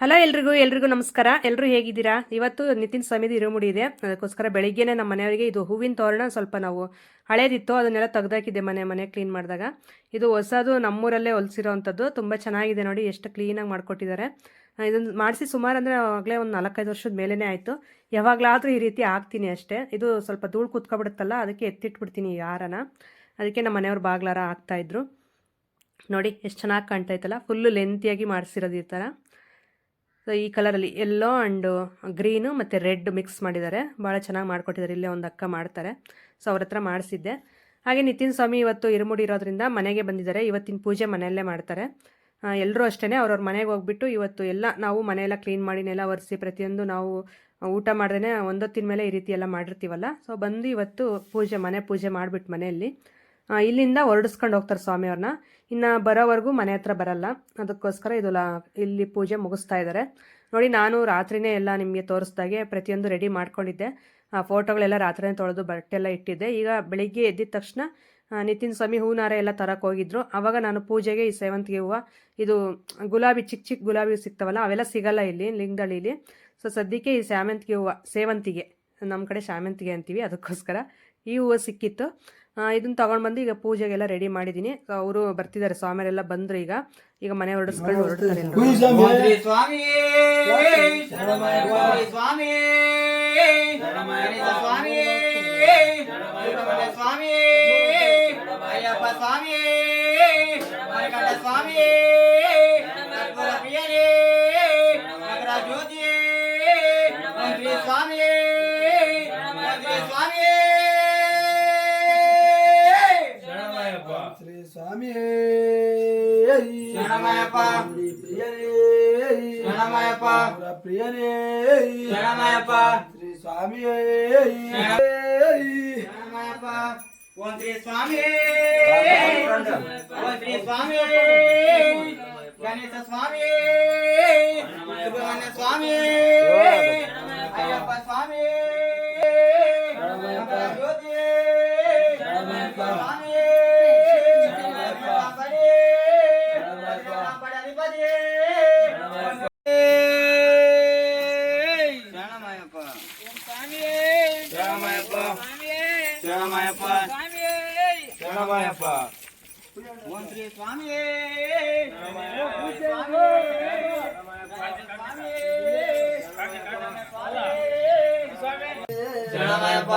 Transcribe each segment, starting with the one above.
Hello ಎಲ್ರಿಗೂ ಎಲ್ರಿಗೂ ನಮಸ್ಕಾರ. ಎಲ್ಲರೂ ಹೇಗಿದ್ದೀರಾ? ಇವತ್ತು ನಿತಿನ್ ಸ್ವಾಮಿದು ಇರುಮುಡಿ ಇದೆ. ಅದಕ್ಕೋಸ್ಕರ ಬೆಳಿಗ್ಗೆನೆ ನಮ್ಮ ಮನೆಯವರಿಗೆ ಇದು ಹೂವಿನ ತೋರಣ ಸ್ವಲ್ಪ ನಾವು ಹಳೇದಿತ್ತು, ಅದನ್ನೆಲ್ಲ ತೆಗ್ದಾಕಿದ್ದೆ ಮನೆ ಮನೆ ಕ್ಲೀನ್ ಮಾಡಿದಾಗ. ಇದು ಹೊಸದು ನಮ್ಮೂರಲ್ಲೇ ಹೊಲಿಸಿರೋ ಅಂಥದ್ದು ತುಂಬ ಚೆನ್ನಾಗಿದೆ ನೋಡಿ, ಎಷ್ಟು ಕ್ಲೀನಾಗಿ ಮಾಡಿಕೊಟ್ಟಿದ್ದಾರೆ. ಇದನ್ನು ಮಾಡಿಸಿ ಸುಮಾರು ಅಂದರೆ ಆಗಲೇ ಒಂದು ನಾಲ್ಕೈದು ವರ್ಷದ ಮೇಲೇ ಆಯಿತು. ಯಾವಾಗಲಾದರೂ ಈ ರೀತಿ ಹಾಕ್ತೀನಿ ಅಷ್ಟೇ. ಇದು ಸ್ವಲ್ಪ ಧೂಳು ಕೂತ್ಕೊಬಿಡುತ್ತಲ್ಲ, ಅದಕ್ಕೆ ಎತ್ತಿಟ್ಬಿಡ್ತೀನಿ ಯಾರನ ಅದಕ್ಕೆ ನಮ್ಮ ಮನೆಯವ್ರು ಬಾಗ್ಲಾರ ಹಾಕ್ತಾಯಿದ್ರು ನೋಡಿ, ಎಷ್ಟು ಚೆನ್ನಾಗಿ ಕಾಣ್ತಾಯ್ತಲ್ಲ ಫುಲ್ಲು ಲೆಂತಿಯಾಗಿ ಮಾಡಿಸಿರೋದು ಈ ಥರ ಸೊ ಈ ಕಲರಲ್ಲಿ ಎಲ್ಲೋ ಆ್ಯಂಡು ಗ್ರೀನು ಮತ್ತು ರೆಡ್ ಮಿಕ್ಸ್ ಮಾಡಿದ್ದಾರೆ. ಭಾಳ ಚೆನ್ನಾಗಿ ಮಾಡ್ಕೊಟ್ಟಿದ್ದಾರೆ. ಇಲ್ಲೇ ಒಂದು ಅಕ್ಕ ಮಾಡ್ತಾರೆ. ಸೊ ಅವ್ರ ಹತ್ರ ಮಾಡಿಸಿದ್ದೆ. ಹಾಗೆ ನಿತಿನ್ ಸ್ವಾಮಿ ಇವತ್ತು ಇರುಮುಡಿ ಇರೋದ್ರಿಂದ ಮನೆಗೆ ಬಂದಿದ್ದಾರೆ. ಇವತ್ತಿನ ಪೂಜೆ ಮನೆಯಲ್ಲೇ ಮಾಡ್ತಾರೆ. ಎಲ್ಲರೂ ಅಷ್ಟೇ ಅವ್ರವ್ರ ಮನೆಗೆ ಹೋಗ್ಬಿಟ್ಟು ಇವತ್ತು ಎಲ್ಲ ನಾವು ಮನೆಯೆಲ್ಲ ಕ್ಲೀನ್ ಮಾಡಿ ನೆಲ ಒರೆಸಿ ಪ್ರತಿಯೊಂದು ನಾವು ಊಟ ಮಾಡ್ದೇ ಒಂದೊತ್ತಿನ ಮೇಲೆ ಈ ರೀತಿ ಎಲ್ಲ ಮಾಡಿರ್ತೀವಲ್ಲ. ಸೊ ಬಂದು ಇವತ್ತು ಪೂಜೆ, ಮನೆ ಪೂಜೆ ಮಾಡಿಬಿಟ್ಟು ಮನೆಯಲ್ಲಿ. ಇಲ್ಲಿಂದ ಹೊರಡಿಸ್ಕೊಂಡು ಹೋಗ್ತಾರೆ ಸ್ವಾಮಿಯವ್ರನ್ನ. ಇನ್ನು ಬರೋವರೆಗೂ ಮನೆ ಹತ್ರ ಬರಲ್ಲ. ಅದಕ್ಕೋಸ್ಕರ ಇದು ಇಲ್ಲಿ ಪೂಜೆ ಮುಗಿಸ್ತಾ ಇದ್ದಾರೆ ನೋಡಿ, ನಾನು ರಾತ್ರಿನೇ ಎಲ್ಲ ನಿಮಗೆ ತೋರಿಸ್ದಾಗೆ ಪ್ರತಿಯೊಂದು ರೆಡಿ ಮಾಡ್ಕೊಂಡಿದ್ದೆ. ಆ ಫೋಟೋಗಳೆಲ್ಲ ರಾತ್ರಿನೇ ತೊಳೆದು ಬಟ್ಟೆ ಎಲ್ಲ ಇಟ್ಟಿದ್ದೆ. ಈಗ ಬೆಳಿಗ್ಗೆ ಎದ್ದಿದ ತಕ್ಷಣ ನಿತಿನ್ ಸ್ವಾಮಿ ಹೂನಾರ ಎಲ್ಲ ತರಕ್ಕೆ ಹೋಗಿದ್ರು. ಆವಾಗ ನಾನು ಪೂಜೆಗೆ ಈ ಸೇವಂತಿಗೆ ಹೂವು, ಇದು ಗುಲಾಬಿ ಚಿಕ್ಕ ಚಿಕ್ಕ ಗುಲಾಬಿ ಸಿಗ್ತಾವಲ್ಲ, ಅವೆಲ್ಲ ಸಿಗಲ್ಲ ಇಲ್ಲಿ ಲಿಂಗದಳ್ಳಿಲಿ ಸೊ ಸದ್ಯಕ್ಕೆ ಈ ಸೇವಂತಿಗೆ ಹೂವು, ಸೇವಂತಿಗೆ ನಮ್ಮ ಕಡೆ ಶಾಮಂತಿಗೆ ಅಂತೀವಿ, ಅದಕ್ಕೋಸ್ಕರ ಈ ಹೂವು ಸಿಕ್ಕಿತ್ತು. ಇದನ್ನು ತೊಗೊಂಡು ಬಂದು ಈಗ ಪೂಜೆಗೆಲ್ಲ ರೆಡಿ ಮಾಡಿದ್ದೀನಿ ಅವರು ಬರ್ತಿದ್ದಾರೆ ಸ್ವಾಮಿಯರೆಲ್ಲ ಬಂದ್ರು ಈಗ. ಈಗ ಮನೆ ಹೊರಡಿಸ್ಕೊಂಡು ಹೊರಡ್ತಾರೆ ಎಲ್ರು. ಶ್ರೀ ಸ್ವಾಮಿ. ಶರಣಮಯ್ಯಪ್ಪ. ಪ್ರಿಯನೇ ಶರಣಮಯ್ಯಪ್ಪ. ಅವರ ಪ್ರಿಯನೇ ಶರಣಮಯ್ಯಪ್ಪ. ಶ್ರೀ ಸ್ವಾಮಿ ಶರಣಮಯ್ಯಪ್ಪ. ಓಂ ಶ್ರೀ ಸ್ವಾಮಿ ಓಂ ಶ್ರೀ ಸ್ವಾಮಿ ಗಣೇಶ ಸ್ವಾಮಿ ಸುಬ್ರಹ್ಮಣ್ಯ ಸ್ವಾಮಿ స్వామి. శరణమయప్ప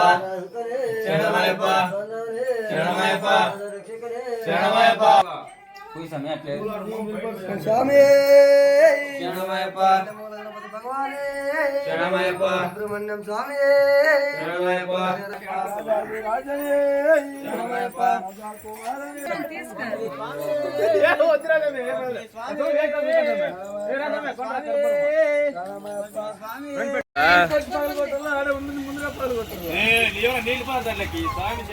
శరణమయప్ప శరణమయప్ప శరణమయప్ప స్వామి శరణమయప్ప శరణమయప్ప స్వామి. శరణమయప్ప నీళ్ళు పాదాలకి స్వామి.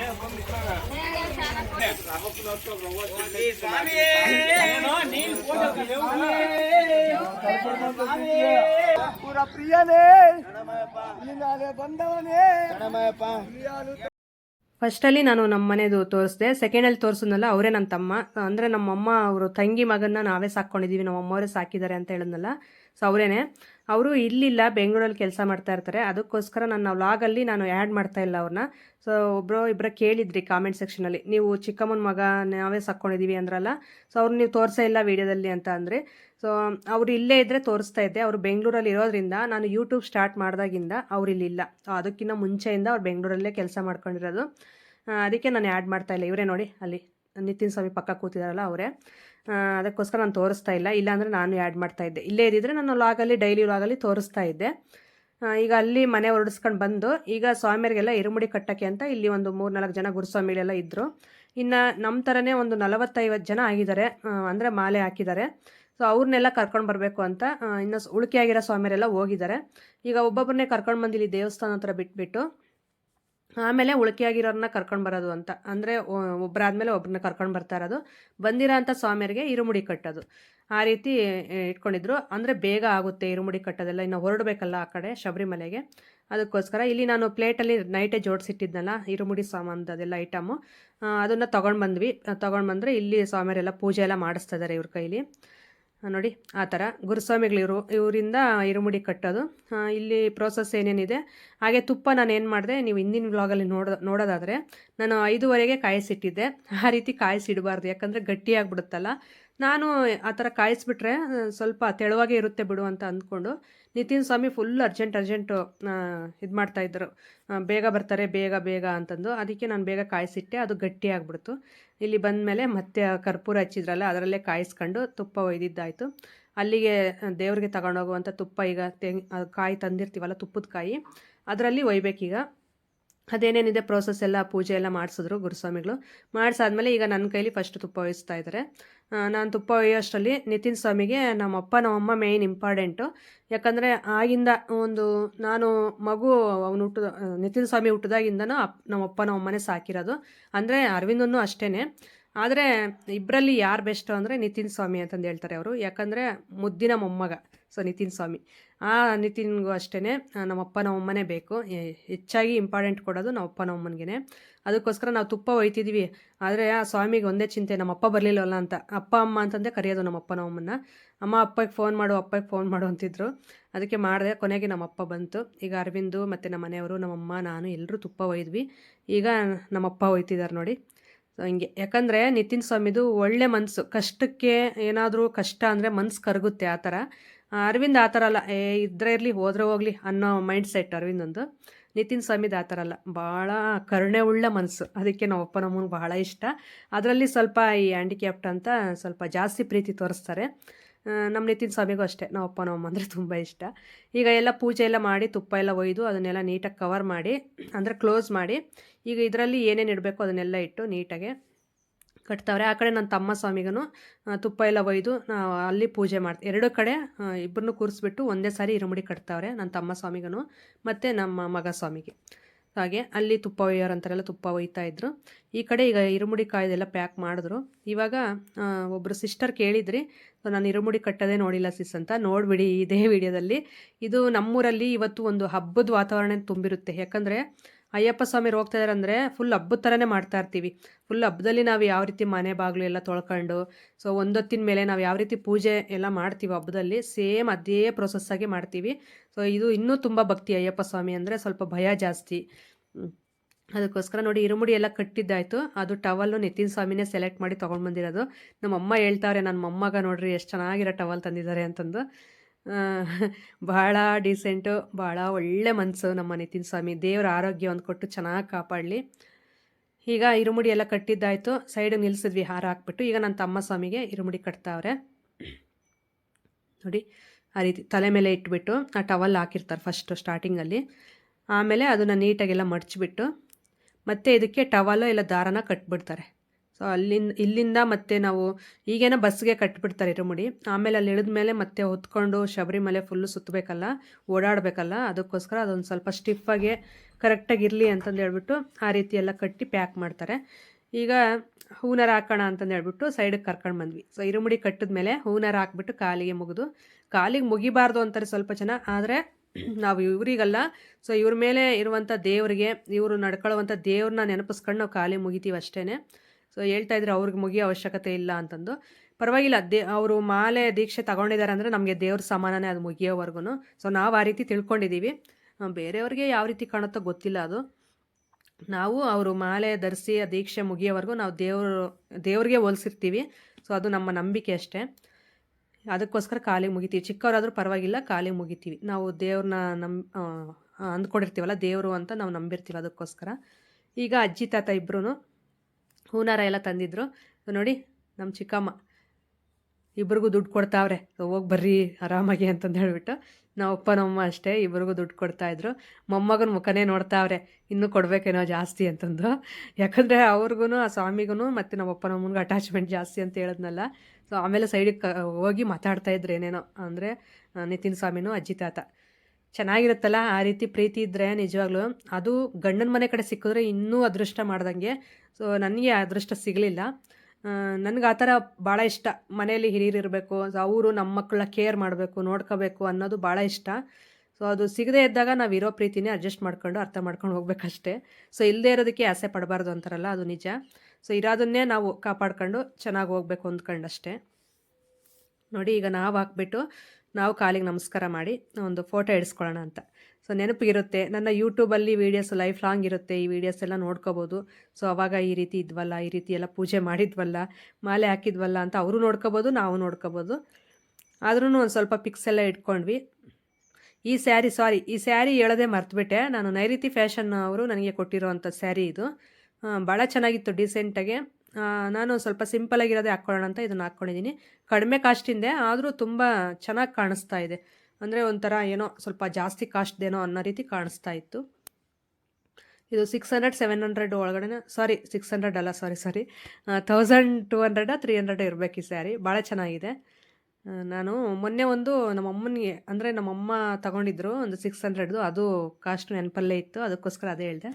స్వామి. నీళ్ళు పూజ ప్రియనే ಫಸ್ಟಲ್ಲಿ ನಾನು ನಮ್ಮ ಮನೆದು ತೋರಿಸ್ದೆ ಸೆಕೆಂಡಲ್ಲಿ ತೋರಿಸಿದ್ನಲ್ಲ ಅವರೇ ನನ್ನ ತಮ್ಮ. ಅಂದರೆ ನಮ್ಮಮ್ಮ ಅವರು ತಂಗಿ ಮಗನ್ನ ನಾವೇ ಸಾಕ್ಕೊಂಡಿದ್ದೀವಿ ನಮ್ಮ ಅಮ್ಮವರೇ ಸಾಕಿದ್ದಾರೆ ಅಂತ ಹೇಳಿದ್ನಲ್ಲ ಸೊ ಅವರೇನೆ. ಅವರು ಇಲ್ಲಿಲ್ಲ, ಬೆಂಗಳೂರಲ್ಲಿ ಕೆಲಸ ಮಾಡ್ತಾ ಇರ್ತಾರೆ. ಅದಕ್ಕೋಸ್ಕರ ನನ್ನ ವ್ಲಾಗಲ್ಲಿ ನಾನು ಆ್ಯಡ್ ಮಾಡ್ತಾ ಇಲ್ಲ ಅವ್ರನ್ನ ಸೊ ಒಬ್ಬರು ಇಬ್ಬರ ಕೇಳಿದ್ರಿ ಕಾಮೆಂಟ್ ಸೆಕ್ಷನಲ್ಲಿ ನೀವು ಚಿಕ್ಕಮ್ಮನ ಮಗ ನಾವೇ ಸಕ್ಕೊಂಡಿದ್ದೀವಿ ಅಂದ್ರಲ್ಲ ಸೊ ಅವ್ರು ನೀವು ತೋರಿಸೇ ಇಲ್ಲ ವೀಡಿಯೋದಲ್ಲಿ ಅಂತ ಅಂದರೆ. ಸೊ ಅವ್ರು ಇಲ್ಲೇ ಇದ್ದರೆ ತೋರಿಸ್ತಾ ಇದ್ದೆ. ಅವರು ಬೆಂಗಳೂರಲ್ಲಿ ಇರೋದ್ರಿಂದ ನಾನು ಯೂಟ್ಯೂಬ್ ಸ್ಟಾರ್ಟ್ ಮಾಡಿದಾಗಿಂದ ಅವ್ರು ಇಲ್ಲಿಲ್ಲ ಸೊ ಅದಕ್ಕಿಂತ ಮುಂಚೆಯಿಂದ ಅವ್ರು ಬೆಂಗಳೂರಲ್ಲೇ ಕೆಲಸ ಮಾಡ್ಕೊಂಡಿರೋದು. ಅದಕ್ಕೆ ನಾನು ಆ್ಯಡ್ ಮಾಡ್ತಾ ಇಲ್ಲ. ಇವರೇ ನೋಡಿ ಅಲ್ಲಿ ನಿತಿನ್ ಸ್ವಾಮಿ ಪಕ್ಕ ಕೂತಿದಾರಲ್ಲ ಅವರೇ. ಅದಕ್ಕೋಸ್ಕರ ನಾನು ತೋರಿಸ್ತಾ ಇಲ್ಲ. ಇಲ್ಲಾಂದರೆ ನಾನು ಆ್ಯಡ್ ಮಾಡ್ತಾ ಇದ್ದೆ. ಇಲ್ಲೇ ಇದ್ದಿದ್ರೆ ನಾನು ಲಾಗಲ್ಲಿ ಡೈಲಿ ಲಾಗಲ್ಲಿ ತೋರಿಸ್ತಾ ಇದ್ದೆ. ಈಗ ಅಲ್ಲಿ ಮನೆ ಹೊರಡಿಸ್ಕೊಂಡು ಬಂದು, ಈಗ ಸ್ವಾಮಿಯರಿಗೆಲ್ಲ ಇರುಮುಡಿ ಕಟ್ಟಕ್ಕೆ ಅಂತ ಇಲ್ಲಿ ಒಂದು ಮೂರು ನಾಲ್ಕು ಜನ ಗುರುಸ್ವಾಮಿಗಳೆಲ್ಲ ಇದ್ದರು ಇನ್ನು ನಮ್ಮ ಥರನೇ ಒಂದು ನಲವತ್ತೈವತ್ತು ಜನ ಆಗಿದ್ದಾರೆ. ಅಂದರೆ ಮಾಲೆ ಹಾಕಿದ್ದಾರೆ. ಸೊ ಅವ್ರನ್ನೆಲ್ಲ ಕರ್ಕೊಂಡು ಬರಬೇಕು ಅಂತ ಇನ್ನು ಉಳಿಕೆಯಾಗಿರೋ ಸ್ವಾಮಿಯರೆಲ್ಲ ಹೋಗಿದ್ದಾರೆ. ಈಗ ಒಬ್ಬೊಬ್ಬರನ್ನೇ ಕರ್ಕೊಂಡು ಬಂದಿಲ್ಲಿ ದೇವಸ್ಥಾನ ಹತ್ರ ಬಿಟ್ಬಿಟ್ಟು ಆಮೇಲೆ ಉಳಿಕೆಯಾಗಿರೋರನ್ನ ಕರ್ಕೊಂಡು ಬರೋದು ಅಂತ. ಅಂದರೆ ಒಬ್ಬರಾದ್ಮೇಲೆ ಒಬ್ಬರನ್ನ ಕರ್ಕೊಂಡು ಬರ್ತಾ ಇರೋದು. ಬಂದಿರೋ ಅಂಥ ಸ್ವಾಮಿಯರಿಗೆ ಇರುಮುಡಿ ಕಟ್ಟೋದು. ಆ ರೀತಿ ಇಟ್ಕೊಂಡಿದ್ರು. ಅಂದರೆ ಬೇಗ ಆಗುತ್ತೆ ಇರುಮುಡಿ ಕಟ್ಟೋದೆಲ್ಲ. ಇನ್ನು ಹೊರಡಬೇಕಲ್ಲ ಆ ಕಡೆ ಶಬರಿಮಲೆಗೆ. ಅದಕ್ಕೋಸ್ಕರ ಇಲ್ಲಿ ನಾನು ಪ್ಲೇಟಲ್ಲಿ ನೈಟೇ ಜೋಡಿಸಿಟ್ಟಿದ್ನಲ್ಲ ಇರುಮುಡಿ ಸಾಮಾನ್ದು ಅದೆಲ್ಲ ಐಟಮು. ಅದನ್ನು ತೊಗೊಂಡು ಬಂದ್ವಿ. ತೊಗೊಂಡು ಬಂದರೆ ಇಲ್ಲಿ ಸ್ವಾಮಿಯರೆಲ್ಲ ಪೂಜೆ ಎಲ್ಲ ಮಾಡಿಸ್ತಾ ಇದ್ದಾರೆ ಇವ್ರ ಕೈಲಿ. ನೋಡಿ, ಆ ಥರ. ಗುರುಸ್ವಾಮಿಗಳಿರು ಇವರಿಂದ ಇರುಮುಡಿ ಕಟ್ಟೋದು. ಇಲ್ಲಿ ಪ್ರೋಸೆಸ್ ಏನೇನಿದೆ? ಹಾಗೆ ತುಪ್ಪ ನಾನು ಏನು ಮಾಡಿದೆ? ನೀವು ಹಿಂದಿನ ವ್ಲಾಗಲ್ಲಿ ನೋಡ, ನೋಡೋದಾದರೆ, ನಾನು ಐದುವರೆಗೆ ಕಾಯಿಸಿಟ್ಟಿದ್ದೆ. ಆ ರೀತಿ ಕಾಯಿಸಿಡಬಾರ್ದು, ಯಾಕಂದರೆ ಗಟ್ಟಿಯಾಗಿಬಿಡುತ್ತಲ್ಲ ನಾನು ಆ ಥರ ಕಾಯಿಸಿಬಿಟ್ರೆ ಸ್ವಲ್ಪ ತೆಳುವಾಗೇ ಇರುತ್ತೆ ಬಿಡು ಅಂತ ಅಂದ್ಕೊಂಡು Nitin Swamy full urgent urgent ಇದು ಮಾಡ್ತಾಯಿದ್ರು ಬೇಗ ಬರ್ತಾರೆ, ಬೇಗ ಬೇಗ ಅಂತಂದು. ಅದಕ್ಕೆ ನಾನು ಬೇಗ ಕಾಯಿಸಿಟ್ಟೆ, ಅದು ಗಟ್ಟಿ ಆಗಿಬಿಡ್ತು. ಇಲ್ಲಿ ಬಂದಮೇಲೆ ಮತ್ತೆ ಕರ್ಪೂರ ಹಚ್ಚಿದ್ರಲ್ಲ, ಅದರಲ್ಲೇ ಕಾಯಿಸ್ಕೊಂಡು ತುಪ್ಪ ಒಯ್ದಿದ್ದಾಯಿತು. ಅಲ್ಲಿಗೆ ದೇವ್ರಿಗೆ ತಗೊಂಡೋಗುವಂಥ ತುಪ್ಪ ಈಗ ತೆಂಗ್ ಕಾಯಿ ತಂದಿರ್ತೀವಲ್ಲ, ತುಪ್ಪದ ಕಾಯಿ, ಅದರಲ್ಲಿ ಒಯ್ಬೇಕೀಗ. ಅದೇನೇನಿದೆ ಪ್ರೋಸೆಸ್ ಎಲ್ಲ, ಪೂಜೆ ಎಲ್ಲ ಮಾಡಿಸಿದ್ರು ಗುರುಸ್ವಾಮಿಗಳು. ಮಾಡಿಸಾದ್ಮೇಲೆ ಈಗ ನನ್ನ ಕೈಲಿ ಫಸ್ಟ್ ತುಪ್ಪ ವಹಿಸ್ತಾ ಇದ್ದಾರೆ ನಾನು ತುಪ್ಪ ಒಯ್ಯೋಷ್ಟರಲ್ಲಿ ನಿತಿನ್ ಸ್ವಾಮಿಗೆ ನಮ್ಮಪ್ಪ, ನಮ್ಮಮ್ಮ ಮೇಯ್ನ್ ಇಂಪಾರ್ಟೆಂಟು ಯಾಕಂದರೆ ಆಗಿಂದ ಒಂದು ನಾನು ಮಗು ಅವನು ಹುಟ್ಟಿದ ನಿತಿನ್ ಸ್ವಾಮಿ ಹುಟ್ಟಿದಾಗಿಂದನೂ ಅಪ್, ನಮ್ಮಪ್ಪ, ನಮ್ಮಮ್ಮನೇ ಸಾಕಿರೋದು. ಅಂದರೆ ಅರವಿಂದನೂ ಅಷ್ಟೇ ಆದರೆ ಇಬ್ಬರಲ್ಲಿ ಯಾರು ಬೆಸ್ಟು ಅಂದರೆ ನಿತಿನ್ ಸ್ವಾಮಿ ಅಂತಂದು ಹೇಳ್ತಾರೆ ಅವರು. ಯಾಕಂದರೆ ಮುದ್ದಿನ ಮೊಮ್ಮಗ. ಸೊ ನಿತಿನ್ ಸ್ವಾಮಿ. ಆ ನಿತಿನ್ಗೂ ಅಷ್ಟೇ ನಮ್ಮಪ್ಪ ನಮ್ಮಮ್ಮನೇ ಬೇಕು. ಹೆಚ್ಚಾಗಿ ಇಂಪಾರ್ಟೆಂಟ್ ಕೊಡೋದು ನಮ್ಮಪ್ಪ ನಮ್ಮಮ್ಮನಿಗೆ ಅದಕ್ಕೋಸ್ಕರ ನಾವು ತುಪ್ಪ ಒಯ್ತಿದ್ವಿ. ಆದರೆ ಆ ಸ್ವಾಮಿಗೆ ಒಂದೇ ಚಿಂತೆ, ನಮ್ಮಪ್ಪ ಬರಲಿಲ್ಲವಲ್ಲ ಅಂತ. ಅಪ್ಪ, ಅಮ್ಮ ಅಂತಂದೇ ಕರೆಯೋದು ನಮ್ಮಪ್ಪ ನಮ್ಮಮ್ಮನ್ನ ಅಮ್ಮ, ಅಪ್ಪಗೆ ಫೋನ್ ಮಾಡು, ಅಪ್ಪಗೆ ಫೋನ್ ಮಾಡು ಅಂತಿದ್ರು. ಅದಕ್ಕೆ ಮಾಡಿದೆ, ಕೊನೆಗೆ ನಮ್ಮಪ್ಪ ಬಂತು. ಈಗ ಅರವಿಂದು ಮತ್ತು ನಮ್ಮ ಮನೆಯವರು, ನಮ್ಮಮ್ಮ, ನಾನು ಎಲ್ಲರೂ ತುಪ್ಪ ಒಯ್ದ್ವಿ. ಈಗ ನಮ್ಮಪ್ಪ ಒಯ್ತಿದ್ದಾರೆ ನೋಡಿ. ಸೊ ಹಿಂಗೆ. ಯಾಕಂದರೆ ನಿತಿನ್ ಸ್ವಾಮಿದು ಒಳ್ಳೆ ಮನಸ್ಸು ಕಷ್ಟಕ್ಕೆ ಏನಾದರೂ ಕಷ್ಟ ಅಂದರೆ ಮನಸ್ಸು ಕರಗುತ್ತೆ ಆ ಥರ. ಅರವಿಂದ್ ಆ ಥರ ಅಲ್ಲ. ಏ, ಇದ್ರೆ ಇರಲಿ, ಹೋದ್ರೆ ಹೋಗಲಿ ಅನ್ನೋ ಮೈಂಡ್ ಸೆಟ್ ಅರವಿಂದೊಂದು ನಿತಿನ್ ಸ್ವಾಮಿದು ಆ ಥರ ಅಲ್ಲ. ಭಾಳ ಕರುಣೆ ಉಳ್ಳ ಮನಸ್ಸು. ಅದಕ್ಕೆ ನಮ್ಮ ಅಪ್ಪ ಬಹಳ ಇಷ್ಟ. ಅದರಲ್ಲಿ ಸ್ವಲ್ಪ ಈ ಹ್ಯಾಂಡಿಕ್ಯಾಪ್ಟ್ ಅಂತ ಸ್ವಲ್ಪ ಜಾಸ್ತಿ ಪ್ರೀತಿ ತೋರಿಸ್ತಾರೆ. ನಮ್ಮ ನಿತಿನ್ ಸ್ವಾಮಿಗೂ ಅಷ್ಟೇ. ನಮ್ಮ ಅಪ್ಪ, ನಮ್ಮಮ್ಮ ಅಂದರೆ ತುಂಬ ಇಷ್ಟ. ಈಗ ಎಲ್ಲ ಪೂಜೆ ಎಲ್ಲ ಮಾಡಿ, ತುಪ್ಪ ಎಲ್ಲ ಒಯ್ದು ಅದನ್ನೆಲ್ಲ ನೀಟಾಗಿ ಕವರ್ ಮಾಡಿ, ಅಂದರೆ ಕ್ಲೋಸ್ ಮಾಡಿ, ಈಗ ಇದರಲ್ಲಿ ಏನೇನು ಇಡಬೇಕು ಅದನ್ನೆಲ್ಲ ಇಟ್ಟು ನೀಟಾಗೆ ಕಟ್ತಾವ್ರೆ. ಆ ಕಡೆ ನನ್ನ ತಮ್ಮ ಸ್ವಾಮಿಗೂ ತುಪ್ಪ ಎಲ್ಲ ಒಯ್ದು ಅಲ್ಲಿ ಪೂಜೆ ಮಾಡ್ತೀವಿ ಎರಡು ಕಡೆ ಇಬ್ಬರನ್ನು ಕೂರಿಸ್ಬಿಟ್ಟು ಒಂದೇ ಸಾರಿ ಇರುಮುಡಿ ಕಟ್ತಾವ್ರೆ ನನ್ನ ತಮ್ಮ ಸ್ವಾಮಿಗೂ ಮತ್ತು ನಮ್ಮ ಮಗ ಸ್ವಾಮಿಗೆ. ಹಾಗೆ ಅಲ್ಲಿ ತುಪ್ಪ ಒಯ್ಯೋರಂತಾರೆಲ್ಲ ತುಪ್ಪ ಒಯ್ತಾ ಇದ್ರು. ಈ ಕಡೆ ಈಗ ಇರುಮುಡಿ ಕಾಯ್ದೆಲ್ಲ ಪ್ಯಾಕ್ ಮಾಡಿದ್ರು. ಇವಾಗ ಒಬ್ಬರು ಸಿಸ್ಟರ್ ಕೇಳಿದ್ರಿ ನಾನು ಇರುಮುಡಿ ಕಟ್ಟೋದೇ ನೋಡಿಲ್ಲ ಸಿಸ್ ಅಂತ, ನೋಡಿಬಿಡಿ ಇದೇ ವಿಡಿಯೋದಲ್ಲಿ. ಇದು ನಮ್ಮೂರಲ್ಲಿ ಇವತ್ತು ಒಂದು ಹಬ್ಬದ ವಾತಾವರಣ ತುಂಬಿರುತ್ತೆ. ಯಾಕಂದರೆ ಅಯ್ಯಪ್ಪ ಸ್ವಾಮಿ ಹೋಗ್ತಾ ಇದ್ದಾರೆ ಅಂದರೆ ಫುಲ್ ಹಬ್ಬದ ಥರನೇ ಮಾಡ್ತಾ ಇರ್ತೀವಿ. ಫುಲ್ ಹಬ್ಬದಲ್ಲಿ ನಾವು ಯಾವ ರೀತಿ ಮನೆ ಬಾಗಿಲು ಎಲ್ಲ ತೊಳ್ಕೊಂಡು ಸೊ ಒಂದೊತ್ತಿನ ಮೇಲೆ ನಾವು ಯಾವ ರೀತಿ ಪೂಜೆ ಎಲ್ಲ ಮಾಡ್ತೀವಿ ಹಬ್ಬದಲ್ಲಿ ಸೇಮ್ ಅದೇ ಪ್ರೊಸೆಸ್ಸಾಗಿ ಮಾಡ್ತೀವಿ. ಸೊ ಇದು ಇನ್ನೂ ತುಂಬ ಭಕ್ತಿ ಅಯ್ಯಪ್ಪ ಸ್ವಾಮಿ ಅಂದರೆ ಸ್ವಲ್ಪ ಭಯ ಜಾಸ್ತಿ. ಅದಕ್ಕೋಸ್ಕರ ನೋಡಿ ಇರುಮುಡಿ ಎಲ್ಲ ಕಟ್ಟಿದ್ದಾಯಿತು. ಅದು ಟವಲ್ಲು ನಿತಿನ್ ಸ್ವಾಮಿನೇ ಸೆಲೆಕ್ಟ್ ಮಾಡಿ ತೊಗೊಂಡು ಬಂದಿರೋದು. ನಮ್ಮ ಅಮ್ಮ ಹೇಳ್ತಾರೆ ನನ್ನ ಮೊಮ್ಮಗ ನೋಡ್ರಿ, ಎಷ್ಟು ಚೆನ್ನಾಗಿರೋ ಟವಲ್ ತಂದಿದ್ದಾರೆ ಅಂತಂದು. ಭಾಳ ಡೀಸೆಂಟು ಭಾಳ ಒಳ್ಳೆ ಮನಸ್ಸು ನಮ್ಮ ನಿತಿನ್ ಸ್ವಾಮಿ ದೇವರ ಆರೋಗ್ಯ ಒಂದು ಕೊಟ್ಟು ಚೆನ್ನಾಗಿ ಕಾಪಾಡಲಿ. ಈಗ ಇರುಮುಡಿ ಎಲ್ಲ ಕಟ್ಟಿದ್ದಾಯಿತು. ಸೈಡಿಗೆ ನಿಲ್ಲಿಸಿದ್ವಿ ಹಾರ ಹಾಕ್ಬಿಟ್ಟು. ಈಗ ನನ್ನ ತಮ್ಮ ಸ್ವಾಮಿಗೆ ಇರುಮುಡಿ ಕಟ್ತಾವ್ರೆ. ನೋಡಿ, ಆ ರೀತಿ ತಲೆ ಮೇಲೆ ಇಟ್ಬಿಟ್ಟು ಆ ಟವಲ್ ಹಾಕಿರ್ತಾರೆ ಫಸ್ಟು ಸ್ಟಾರ್ಟಿಂಗಲ್ಲಿ ಆಮೇಲೆ ಅದನ್ನು ನೀಟಾಗೆಲ್ಲ ಮಡಚಿಬಿಟ್ಟು ಮತ್ತೆ ಇದಕ್ಕೆ ಟವಲು ಇಲ್ಲ ದಾರನ ಕಟ್ಬಿಡ್ತಾರೆ. ಸೊ ಅಲ್ಲಿಂದ, ಇಲ್ಲಿಂದ ಮತ್ತೆ ನಾವು ಈಗೇನೋ ಬಸ್ಗೆ ಕಟ್ಬಿಡ್ತಾರೆ ಇರುಮುಡಿ. ಆಮೇಲೆ ಅಲ್ಲಿ ಇಳಿದ ಮೇಲೆ ಮತ್ತೆ ಹೊತ್ಕೊಂಡು ಶಬರಿಮಲೆ ಫುಲ್ಲು ಸುತ್ತಬೇಕಲ್ಲ, ಓಡಾಡಬೇಕಲ್ಲ, ಅದಕ್ಕೋಸ್ಕರ ಅದೊಂದು ಸ್ವಲ್ಪ ಸ್ಟಿಫಾಗಿ ಕರೆಕ್ಟಾಗಿ ಇರಲಿ ಅಂತಂದು ಹೇಳ್ಬಿಟ್ಟು ಆ ರೀತಿ ಎಲ್ಲ ಕಟ್ಟಿ ಪ್ಯಾಕ್ ಮಾಡ್ತಾರೆ. ಈಗ ಹೂನಾರ ಹಾಕೋಣ ಅಂತಂದು ಹೇಳ್ಬಿಟ್ಟು ಸೈಡಿಗೆ ಕರ್ಕೊಂಡು ಬಂದ್ವಿ. ಸೊ ಇರುಮುಡಿ ಕಟ್ಟಿದ ಮೇಲೆ ಹೂನಾರ ಹಾಕ್ಬಿಟ್ಟು ಕಾಲಿಗೆ ಮುಗಿದು, ಕಾಲಿಗೆ ಮುಗಿಬಾರ್ದು ಅಂತಾರೆ ಸ್ವಲ್ಪ ಜನ, ಆದರೆ ನಾವು ಇವರಿಗಲ್ಲ. ಸೊ ಇವ್ರ ಮೇಲೆ ಇರುವಂಥ ದೇವರಿಗೆ, ಇವರು ನಡ್ಕೊಳ್ಳುವಂಥ ದೇವ್ರನ್ನ ನೆನಪಿಸ್ಕೊಂಡು ನಾವು ಕಾಲಿಗೆ ಮುಗಿತೀವಿ ಅಷ್ಟೇ ಸೊ ಹೇಳ್ತಾ ಇದ್ರೆ ಅವ್ರಿಗೆ ಮುಗಿಯೋ ಅವಶ್ಯಕತೆ ಇಲ್ಲ ಅಂತಂದು. ಪರವಾಗಿಲ್ಲ, ದೇ, ಅವರು ಮಾಲೆ ದೀಕ್ಷೆ ತಗೊಂಡಿದ್ದಾರೆ ಅಂದರೆ ನಮಗೆ ದೇವ್ರ ಸಮಾನನೇ ಅದು ಮುಗಿಯೋವರೆಗೂ ಸೊ ನಾವು ಆ ರೀತಿ ತಿಳ್ಕೊಂಡಿದ್ದೀವಿ ಬೇರೆಯವ್ರಿಗೆ ಯಾವ ರೀತಿ ಕಾಣುತ್ತೋ ಗೊತ್ತಿಲ್ಲ ಅದು. ನಾವು ಅವರು ಮಾಲೆ ಧರಿಸಿ ಆ ದೀಕ್ಷೆ ಮುಗಿಯೋವರೆಗೂ ನಾವು ದೇವರು, ದೇವ್ರಿಗೆ ಹೋಲಿಸಿರ್ತೀವಿ. ಸೊ ಅದು ನಮ್ಮ ನಂಬಿಕೆ ಅಷ್ಟೇ. ಅದಕ್ಕೋಸ್ಕರ ಕಾಲಿಗೆ ಮುಗಿತೀವಿ. ಚಿಕ್ಕವರಾದರೂ ಪರವಾಗಿಲ್ಲ ಕಾಲಿಗೆ ಮುಗಿತೀವಿ. ನಾವು ದೇವ್ರನ್ನ ನಂಬ್ ಅಂದ್ಕೊಂಡಿರ್ತೀವಲ್ಲ, ದೇವರು ಅಂತ ನಾವು ನಂಬಿರ್ತೀವಿ ಅದಕ್ಕೋಸ್ಕರ. ಈಗ ಅಜ್ಜಿ, ತಾತ ಇಬ್ಬರೂ ಹೂನಾರ ಎಲ್ಲ ತಂದಿದ್ರು. ನೋಡಿ ನಮ್ಮ ಚಿಕ್ಕಮ್ಮ. ಇಬ್ರಿಗೂ ದುಡ್ಡು ಕೊಡ್ತಾವ್ರೆ. ಹೋಗಿ ಬರ್ರಿ ಆರಾಮಾಗಿ ಅಂತಂದು ಹೇಳಿಬಿಟ್ಟು ನಮ್ಮ ಅಪ್ಪ ನಮ್ಮಮ್ಮ ಅಷ್ಟೇ ಇಬ್ರಿಗೂ ದುಡ್ಡು ಕೊಡ್ತಾಯಿದ್ರು ಮೊಮ್ಮಗನ ಮುಖನೇ ನೋಡ್ತಾವ್ರೆ, ಇನ್ನೂ ಕೊಡಬೇಕೇನೋ ಜಾಸ್ತಿ ಅಂತಂದು. ಯಾಕಂದರೆ ಅವ್ರಿಗೂ ಆ ಸ್ವಾಮಿಗೂ ಮತ್ತು ನಮ್ಮ ಅಪ್ಪನಮ್ಮನಿಗೆ ಅಟ್ಯಾಚ್ಮೆಂಟ್ ಜಾಸ್ತಿ ಅಂತ ಹೇಳಿದ್ನಲ್ಲ. ಸೊ ಆಮೇಲೆ ಸೈಡಿಗೆ ಹೋಗಿ ಮಾತಾಡ್ತಾ ಇದ್ರು ಏನೇನೋ. ಅಂದರೆ ನಿತಿನ್ ಸ್ವಾಮಿನೂ ಅಜ್ಜಿ ತಾತ. ಚೆನ್ನಾಗಿರುತ್ತಲ್ಲ? ಆ ರೀತಿ ಪ್ರೀತಿ ಇದ್ದರೆ ನಿಜವಾಗ್ಲೂ. ಅದು ಗಂಡನ ಮನೆ ಕಡೆ ಸಿಕ್ಕಿದ್ರೆ ಇನ್ನೂ ಅದೃಷ್ಟ ಮಾಡ್ದಂಗೆ. ಸೊ ನನಗೆ ಅದೃಷ್ಟ ಸಿಗಲಿಲ್ಲ. ನನಗೆ ಆ ಥರ ಭಾಳ ಇಷ್ಟ. ಮನೆಯಲ್ಲಿ ಹಿರಿಯರು ಇರಬೇಕು ಅವರು ನಮ್ಮ ಮಕ್ಕಳನ್ನ ಕೇರ್ ಮಾಡಬೇಕು, ನೋಡ್ಕೋಬೇಕು ಅನ್ನೋದು ಭಾಳ ಇಷ್ಟ. ಸೊ ಅದು ಸಿಗದೇ ಇದ್ದಾಗ ನಾವು ಇರೋ ಪ್ರೀತಿನೇ ಅಡ್ಜಸ್ಟ್ ಮಾಡ್ಕೊಂಡು, ಅರ್ಥ ಮಾಡ್ಕೊಂಡು ಹೋಗ್ಬೇಕಷ್ಟೇ. ಸೊ ಇಲ್ಲದೇ ಇರೋದಕ್ಕೆ ಆಸೆ ಪಡಬಾರ್ದು ಅಂತಾರಲ್ಲ, ಅದು ನಿಜ. ಸೊ ಇರೋದನ್ನೇ ನಾವು ಕಾಪಾಡ್ಕೊಂಡು ಚೆನ್ನಾಗಿ ಹೋಗ್ಬೇಕು ಅಂದ್ಕೊಂಡಷ್ಟೇ. ನೋಡಿ, ಈಗ ನಾವು ಹಾಕ್ಬಿಟ್ಟು ನಾವು ಕಾಲಿಗೆ ನಮಸ್ಕಾರ ಮಾಡಿ ಒಂದು ಫೋಟೋ ಇಡಿಸ್ಕೊಳ್ಳೋಣ ಅಂತ. ಸೊ ನೆನಪಿರುತ್ತೆ ನನ್ನ ಯೂಟ್ಯೂಬಲ್ಲಿ ವೀಡಿಯೋಸ್ ಲೈಫ್ ಲಾಂಗ್ ಇರುತ್ತೆ. ಈ ವೀಡಿಯೋಸ್ ಎಲ್ಲ ನೋಡ್ಕೋಬೋದು. ಸೊ ಅವಾಗ ಈ ರೀತಿ ಇದ್ವಲ್ಲ, ಈ ರೀತಿ ಎಲ್ಲ ಪೂಜೆ ಮಾಡಿದ್ವಲ್ಲ, ಮಾಲೆ ಹಾಕಿದ್ವಲ್ಲ ಅಂತ ಅವರು ನೋಡ್ಕೋಬೋದು, ನಾವು ನೋಡ್ಕೋಬೋದು. ಆದ್ರೂ ಒಂದು ಸ್ವಲ್ಪ ಪಿಕ್ಸ್ ಎಲ್ಲ ಇಟ್ಕೊಂಡ್ವಿ. ಈ ಸ್ಯಾರಿ ಸಾರಿ ಈ ಸ್ಯಾರಿ ಹೇಳೋದೇ ಮರ್ತುಬಿಟ್ಟೆ. ನಾನು ನೈಋತಿ ಫ್ಯಾಷನ್ ಅವರು ನನಗೆ ಕೊಟ್ಟಿರೋವಂಥ ಸ್ಯಾರಿ ಇದು. ಭಾಳ ಚೆನ್ನಾಗಿತ್ತು ಡೀಸೆಂಟಾಗೆ ನಾನು ಸ್ವಲ್ಪ ಸಿಂಪಲಾಗಿರೋದೇ ಹಾಕ್ಕೊಳ್ಳೋಣ ಅಂತ ಇದನ್ನು ಹಾಕ್ಕೊಂಡಿದ್ದೀನಿ ಕಡಿಮೆ ಕಾಸ್ಟಿಂದೆ ಆದರೂ ತುಂಬ ಚೆನ್ನಾಗಿ ಕಾಣಿಸ್ತಾ ಇದೆ. ಅಂದರೆ ಒಂಥರ ಏನೋ ಸ್ವಲ್ಪ ಜಾಸ್ತಿ ಕಾಸ್ಟ್ದೇನೋ ಅನ್ನೋ ರೀತಿ ಕಾಣಿಸ್ತಾ ಇತ್ತು. ಇದು ಸಿಕ್ಸ್ ಹಂಡ್ರೆಡ್ ಸೆವೆನ್ ಹಂಡ್ರೆಡ್ ಒಳಗಡೆ ಸಾರಿ ಸಿಕ್ಸ್ ಹಂಡ್ರೆಡ್ ಅಲ್ಲ sorry sorry thousand two hundred three hundred ಇರಬೇಕು ಈ ಸ್ಯಾರಿ ಭಾಳ ಚೆನ್ನಾಗಿದೆ. ನಾನು ಮೊನ್ನೆ ಒಂದು ನಮ್ಮ ಅಮ್ಮನಿಗೆ ಅಂದರೆ ನಮ್ಮಮ್ಮ ತಗೊಂಡಿದ್ರು ಒಂದು ಸಿಕ್ಸ್ ಹಂಡ್ರೆಡ್ದು ಅದು ಕಾಸ್ಟ್ ನೆನಪಲ್ಲೇ ಇತ್ತು. ಅದಕ್ಕೋಸ್ಕರ ಅದೇ ಹೇಳಿದೆ.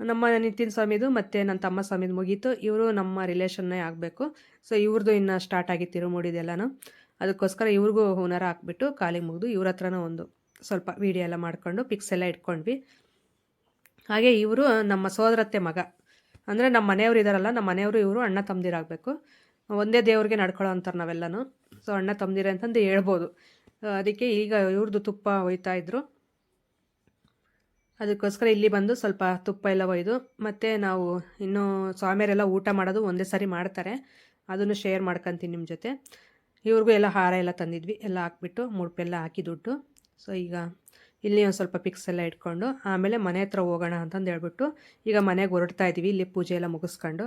ನಮ್ಮ ನಿತಿನ್ ಸ್ವಾಮಿದು ಮತ್ತು ನನ್ನ ತಮ್ಮ ಸ್ವಾಮಿದು ಮುಗೀತು. ಇವರು ನಮ್ಮ ರಿಲೇಷನ್ನೇ ಆಗಬೇಕು. ಸೊ ಇವ್ರದ್ದು ಇನ್ನು ಸ್ಟಾರ್ಟ್ ಆಗಿತ್ತು ತಿರುಮುಡಿದೆಲ್ಲನೂ ಅದಕ್ಕೋಸ್ಕರ ಇವ್ರಿಗೂ ಹುನರ ಹಾಕ್ಬಿಟ್ಟು ಕಾಲಿಗೆ ಮುಗಿದು ಇವ್ರ ಹತ್ರನೂ ಒಂದು ಸ್ವಲ್ಪ ವೀಡಿಯೋ ಎಲ್ಲ ಮಾಡ್ಕೊಂಡು ಪಿಕ್ಸ್ ಎಲ್ಲ ಇಟ್ಕೊಂಡ್ವಿ. ಹಾಗೆ ಇವರು ನಮ್ಮ ಸೋದರತ್ತೆ ಮಗ. ಅಂದರೆ ನಮ್ಮ ಮನೆಯವರು ಇದ್ದಾರಲ್ಲ ನಮ್ಮ ಮನೆಯವರು ಇವರು ಅಣ್ಣ ತಮ್ಮದಿರಾಗಬೇಕು ಒಂದೇ ದೇವ್ರಿಗೆ ನಡ್ಕೊಳ್ಳೋ ಅಂತಾರೆ ನಾವೆಲ್ಲನೂ. ಸೊ ಅಣ್ಣ ತಮ್ಮದಿರ ಅಂತಂದು ಹೇಳ್ಬೋದು. ಅದಕ್ಕೆ ಈಗ ಇವ್ರದ್ದು ತುಪ್ಪ ಒಯ್ತಾ ಇದ್ರು. ಅದಕ್ಕೋಸ್ಕರ ಇಲ್ಲಿ ಬಂದು ಸ್ವಲ್ಪ ತುಪ್ಪ ಎಲ್ಲ ಒಯ್ದು ಮತ್ತು ನಾವು ಇನ್ನೂ ಸ್ವಾಮಿಯರೆಲ್ಲ ಊಟ ಮಾಡೋದು ಒಂದೇ ಸಾರಿ ಮಾಡ್ತಾರೆ ಅದನ್ನು ಶೇರ್ ಮಾಡ್ಕೊತೀನಿ ನಿಮ್ಮ ಜೊತೆ ಇವ್ರಿಗೂ ಎಲ್ಲ ಹಾರ ಎಲ್ಲ ತಂದಿದ್ವಿ ಎಲ್ಲ ಹಾಕ್ಬಿಟ್ಟು ಮುಡುಪೆಲ್ಲ ಹಾಕಿ ದುಡ್ಡು ಸೊ ಈಗ ಇಲ್ಲಿ ಒಂದು ಸ್ವಲ್ಪ ಪಿಕ್ಸ್ ಎಲ್ಲ ಇಟ್ಕೊಂಡು ಆಮೇಲೆ ಮನೆ ಹತ್ರ ಹೋಗೋಣ ಅಂತಂದು ಹೇಳ್ಬಿಟ್ಟು ಈಗ ಮನೆಗೆ ಹೊರಡ್ತಾ ಇದ್ದೀವಿ ಇಲ್ಲಿ ಪೂಜೆ ಎಲ್ಲ ಮುಗಿಸ್ಕೊಂಡು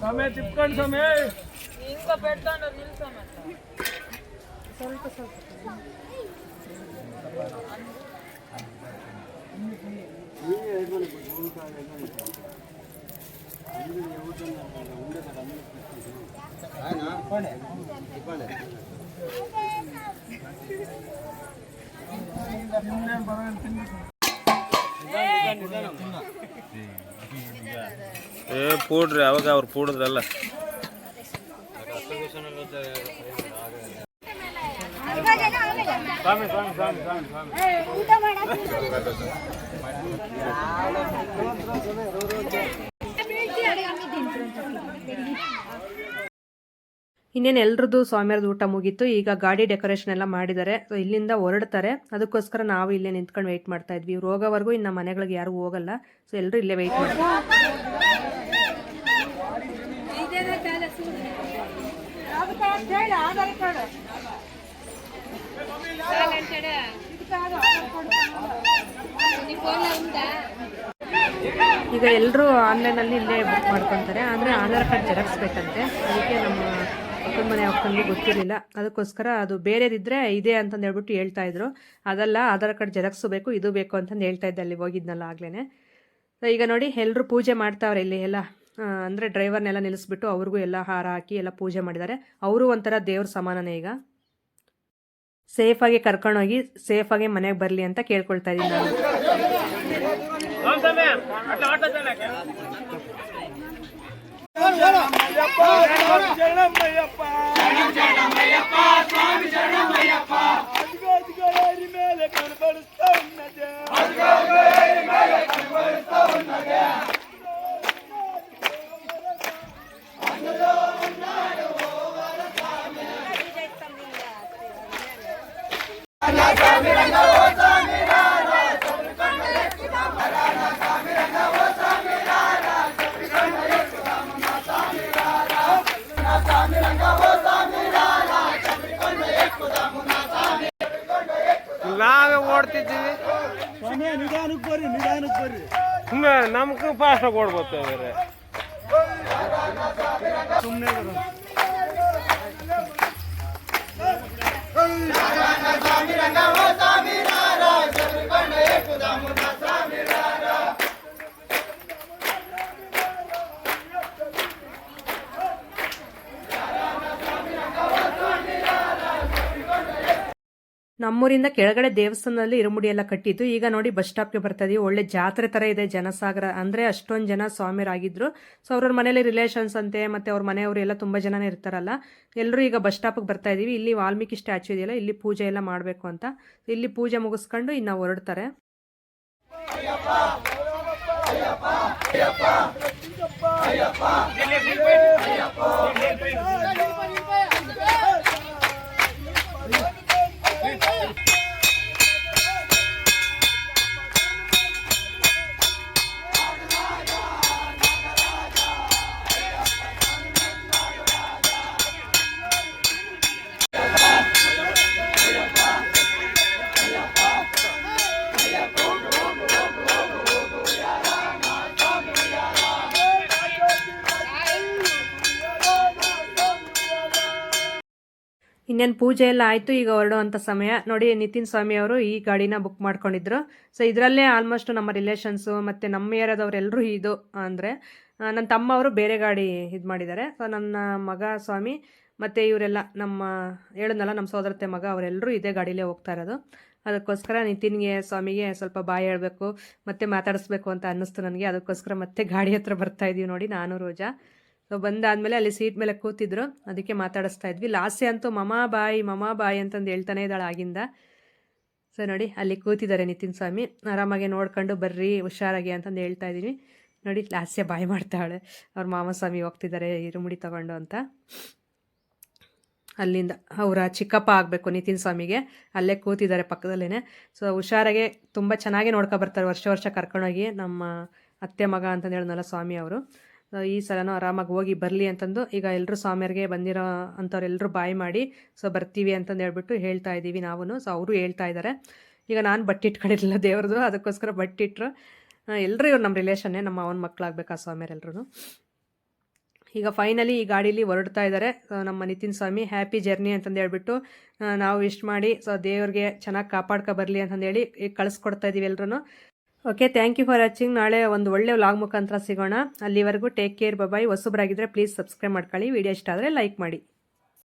సమయ తిప్పుకోండి సమయ ఇంకా పెడతాను నిల్సమే ಸ್ವಲ್ಪ ಸ್ವಲ್ಪ ಏ ಪೂಡ್ರಿ ಅವಾಗ ಅವ್ರು ಪೂಡಿದ್ರಲ್ಲ. ಇನ್ನೇನು ಎಲ್ರದ್ದು ಸ್ವಾಮಿಯರ್ದು ಊಟ ಮುಗೀತು. ಈಗ ಗಾಡಿ ಡೆಕೋರೇಷನ್ ಎಲ್ಲ ಮಾಡಿದ್ದಾರೆ. ಸೊ ಇಲ್ಲಿಂದ ಹೊರಡ್ತಾರೆ. ಅದಕ್ಕೋಸ್ಕರ ನಾವು ಇಲ್ಲೇ ನಿಂತ್ಕೊಂಡು ವೆಯ್ಟ್ ಮಾಡ್ತಾ ಇದ್ವಿ. ಇವ್ರು ಹೋಗೋವರೆಗೂ ಇನ್ನು ಮನೆಗಳಿಗೆ ಯಾರು ಹೋಗಲ್ಲ. ಸೊ ಎಲ್ಲರೂ ಇಲ್ಲೇ ವೆಯ್ಟ್ ಮಾಡ್ತಾರೆ. ಈಗ ಎಲ್ಲರೂ ಆನ್ಲೈನಲ್ಲಿ ಇಲ್ಲೇ ಬುಕ್ ಮಾಡ್ಕೊತಾರೆ. ಅಂದರೆ ಆಧಾರ್ ಕಾರ್ಡ್ ಜೆರಾಕ್ಸ್ ಬೇಕಂತೆ. ಅದಕ್ಕೆ ನಮ್ಮ ಪಕ್ಕದ ಮನೆ ಅಕ್ಕನಿಗೆ ಗೊತ್ತಿರಲಿಲ್ಲ. ಅದಕ್ಕೋಸ್ಕರ ಅದು ಬೇರೆದಿದ್ದರೆ ಇದೆ ಅಂತಂದು ಹೇಳ್ಬಿಟ್ಟು ಹೇಳ್ತಾ ಇದ್ರು. ಅದಲ್ಲ, ಆಧಾರ್ ಕಾರ್ಡ್ ಜೆರಾಕ್ಸು ಬೇಕು, ಇದು ಬೇಕು ಅಂತಂದು ಹೇಳ್ತಾ ಇದ್ದೆ ಅಲ್ಲಿ ಹೋಗಿದ್ನಲ್ಲ ಆಗ್ಲೇ ಈಗ ನೋಡಿ ಎಲ್ಲರೂ ಪೂಜೆ ಮಾಡ್ತಾವ್ರೆ ಇಲ್ಲಿ ಎಲ್ಲ. ಅಂದರೆ ಡ್ರೈವರ್ನೆಲ್ಲ ನಿಲ್ಲಿಸ್ಬಿಟ್ಟು ಅವ್ರಿಗೂ ಎಲ್ಲ ಹಾರ ಹಾಕಿ ಎಲ್ಲ ಪೂಜೆ ಮಾಡಿದ್ದಾರೆ. ಅವರು ಒಂಥರ ದೇವ್ರ ಸಮಾನನೇ ಈಗ. ಸೇಫಾಗಿ ಕರ್ಕೊಂಡೋಗಿ ಸೇಫಾಗಿ ಮನೆಗೆ ಬರಲಿ ಅಂತ ಕೇಳ್ಕೊಳ್ತಾ ಇದ್ದೀನಿ ನಾನು. కనబడుస్తూ ఉన్నదే ಓಡ್ಬೋದು ಬೇರೆ ನಮ್ಮೂರಿಂದ ಕೆಳಗಡೆ ದೇವಸ್ಥಾನದಲ್ಲಿ ಇರುಮುಡಿ ಎಲ್ಲ ಕಟ್ಟಿತ್ತು ಈಗ ನೋಡಿ ಬಸ್ ಸ್ಟಾಪ್ಗೆ ಬರ್ತಾ ಇದೀವಿ ಒಳ್ಳೆ ಜಾತ್ರೆ ಥರ ಇದೆ ಜನಸಾಗರ ಅಂದರೆ ಅಷ್ಟೊಂದು ಜನ ಸ್ವಾಮಿಯರಾಗಿದ್ರು ಸೊ ಅವ್ರವ್ರ ಮನೇಲಿ ರಿಲೇಷನ್ಸ್ ಅಂತೆ ಮತ್ತು ಅವ್ರ ಮನೆಯವರು ಎಲ್ಲ ತುಂಬ ಜನನೇ ಇರ್ತಾರಲ್ಲ ಎಲ್ಲರೂ ಈಗ ಬಸ್ ಸ್ಟಾಪಿಗೆ ಬರ್ತಾ ಇದೀವಿ ಇಲ್ಲಿ ವಾಲ್ಮೀಕಿ ಸ್ಟ್ಯಾಚು ಇದೆಯಲ್ಲ ಇಲ್ಲಿ ಪೂಜೆ ಎಲ್ಲ ಮಾಡಬೇಕು ಅಂತ ಇಲ್ಲಿ ಪೂಜೆ ಮುಗಿಸ್ಕೊಂಡು ಇನ್ನು ಹೊರಡ್ತಾರೆ ಇನ್ನೇನು ಪೂಜೆ ಎಲ್ಲ ಆಯಿತು, ಈಗ ಹೊರಡುವಂಥ ಸಮಯ. ನೋಡಿ, ನಿತಿನ್ ಸ್ವಾಮಿ ಅವರು ಈ ಗಾಡಿನ ಬುಕ್ ಮಾಡ್ಕೊಂಡಿದ್ರು. ಸೊ ಇದರಲ್ಲೇ ಆಲ್ಮೋಸ್ಟ್ ನಮ್ಮ ರಿಲೇಷನ್ಸು ಮತ್ತು ನಮ್ಮ ಏರಿಯಾದವರೆಲ್ಲರೂ ಇದು, ಅಂದರೆ ನನ್ನ ತಮ್ಮ ಅವರು ಬೇರೆ ಗಾಡಿ ಇದು ಮಾಡಿದ್ದಾರೆ. ಸೊ ನನ್ನ ಮಗ ಸ್ವಾಮಿ ಮತ್ತು ಇವರೆಲ್ಲ ನಮ್ಮ, ಹೇಳಿದ್ನಲ್ಲ, ನಮ್ಮ ಸೋದರತೆ ಮಗ ಅವರೆಲ್ಲರೂ ಇದೇ ಗಾಡೀಲೇ ಹೋಗ್ತಾ ಇರೋದು. ಅದಕ್ಕೋಸ್ಕರ ನಿತಿನ್ಗೆ, ಸ್ವಾಮಿಗೆ ಸ್ವಲ್ಪ ಬಾಯಿ ಹೇಳಬೇಕು, ಮತ್ತು ಮಾತಾಡಿಸ್ಬೇಕು ಅಂತ ಅನ್ನಿಸ್ತು ನನಗೆ. ಅದಕ್ಕೋಸ್ಕರ ಮತ್ತೆ ಗಾಡಿ ಹತ್ರ ಬರ್ತಾ ಇದ್ದೀವಿ ನೋಡಿ, ನಾನು, ರೋಜಾ. ಸೊ ಬಂದಾದಮೇಲೆ ಅಲ್ಲಿ ಸೀಟ್ ಮೇಲೆ ಕೂತಿದ್ರು. ಅದಕ್ಕೆ ಮಾತಾಡಿಸ್ತಾ ಇದ್ವಿ. ಲಾಸ್ಯ ಅಂತೂ ಮಮಾ ಬಾಯಿ ಮಮಾ ಬಾಯಿ ಅಂತಂದು ಹೇಳ್ತಾನೆ ಇದ್ದಾಳೆ ಆಗಿಂದ. ಸೊ ನೋಡಿ, ಅಲ್ಲಿ ಕೂತಿದ್ದಾರೆ ನಿತಿನ್ ಸ್ವಾಮಿ. ಆರಾಮಾಗಿ ನೋಡ್ಕೊಂಡು ಬರ್ರಿ, ಹುಷಾರಾಗಿ ಅಂತಂದು ಹೇಳ್ತಾ ಇದ್ದೀನಿ ನೋಡಿ, ಲಾಸ್ಯ ಬಾಯಿ ಮಾಡ್ತಾಳೆ. ಅವ್ರ ಮಾಮ ಸ್ವಾಮಿ ಹೋಗ್ತಿದ್ದಾರೆ, ಇರುಮುಡಿ ತಗೊಂಡು ಅಂತ. ಅಲ್ಲಿಂದ ಅವರ ಚಿಕ್ಕಪ್ಪ ಆಗಬೇಕು ನಿತಿನ್ ಸ್ವಾಮಿಗೆ. ಅಲ್ಲೇ ಕೂತಿದ್ದಾರೆ ಪಕ್ಕದಲ್ಲೇ ಸೊ ಹುಷಾರಾಗೆ ತುಂಬ ಚೆನ್ನಾಗಿ ನೋಡ್ಕೊ ಬರ್ತಾರೆ. ವರ್ಷ ವರ್ಷ ಕರ್ಕೊಂಡೋಗಿ ನಮ್ಮ ಅತ್ತೆ ಮಗ ಅಂತಂದು ಹೇಳಿದ್ನಲ್ಲ ಸ್ವಾಮಿ ಅವರು. ಈ ಸಲನೂ ಆರಾಮಾಗಿ ಹೋಗಿ ಬರಲಿ ಅಂತಂದು ಈಗ ಎಲ್ಲರೂ ಸ್ವಾಮಿಯರಿಗೆ ಬಂದಿರೋ ಅಂಥವ್ರೆಲ್ಲರೂ ಬಾಯ್ ಮಾಡಿ, ಸೊ, ಬರ್ತೀವಿ ಅಂತಂದು ಹೇಳ್ಬಿಟ್ಟು ಹೇಳ್ತಾ ಇದ್ದೀವಿ ನಾವು ಸೊ, ಅವರು ಹೇಳ್ತಾ ಇದ್ದಾರೆ ಈಗ ನಾನು ಬಟ್ಟಿಟ್ಕೊಂಡಿರಲಿಲ್ಲ ದೇವ್ರದ್ದು ಅದಕ್ಕೋಸ್ಕರ ಬಟ್ಟಿಟ್ರು ಎಲ್ಲರೂ ಇವ್ರು ನಮ್ಮ ರಿಲೇಷನ್ನೇ ನಮ್ಮ ಅವನ ಮಕ್ಕಳಾಗಬೇಕು ಆ ಸ್ವಾಮಿಯರೆಲ್ಲರೂ ಈಗ ಫೈನಲಿ ಈ ಗಾಡೀಲಿ ಹೊರಡ್ತಾ ಇದ್ದಾರೆ ನಮ್ಮ ನಿತಿನ್ ಸ್ವಾಮಿ ಹ್ಯಾಪಿ ಜರ್ನಿ ಅಂತಂದು ಹೇಳ್ಬಿಟ್ಟು ನಾವು ವಿಶ್ ಮಾಡಿ, ಸೊ, ದೇವ್ರಿಗೆ ಚೆನ್ನಾಗಿ ಕಾಪಾಡ್ಕೊ ಬರಲಿ ಅಂತಂದೇಳಿ ಈಗ ಕಳಿಸ್ಕೊಡ್ತಾ ಇದ್ದೀವಿ ಎಲ್ಲರೂ okay thank you for watching ನಾಳೆ ಒಂದು ಒಳ್ಳೆ ವ್ಲಾಗ್ ಮುಖಾಂತರ ಸಿಗೋಣ. ಅಲ್ಲಿವರೆಗೂ ಟೇಕ್ ಕೇರ್ ಬಬಾಯ್ ಹೊಸಬ್ರಾಗಿದ್ದರೆ ಪ್ಲೀಸ್ ಸಬ್ಸ್ಕ್ರೈಬ್ ಮಾಡ್ಕೊಳ್ಳಿ. ವಿಡಿಯೋ ಇಷ್ಟ ಆದರೆ ಲೈಕ್ ಮಾಡಿ.